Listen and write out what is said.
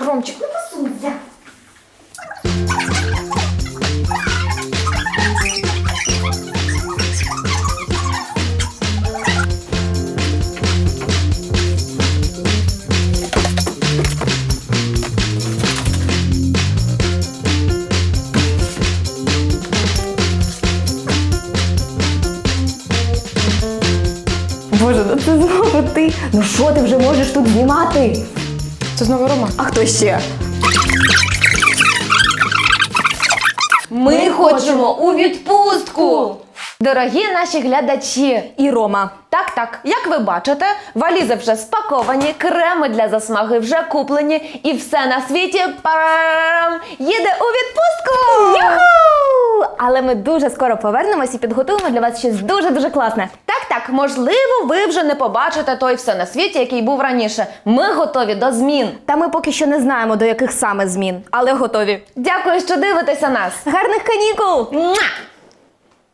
Ромчик, ну посунься. Боже, ну це знову ти. Ну що ти вже можеш тут знімати? Це знову Рома. А хто ще? Ми хочемо у відпустку. Дорогі наші глядачі, І Рома. Так, так, як ви бачите, валізи вже спаковані, креми для засмаги вже куплені, і все на світі парам, їде у відпустку! Але ми дуже скоро повернемось і підготуємо для вас щось дуже-дуже класне. Так, так, можливо, ви вже не побачите той все на світі, який був раніше. Ми готові до змін. Та ми поки що не знаємо, до яких саме змін, але готові. Дякую, що дивитеся нас. Гарних канікул! Муа!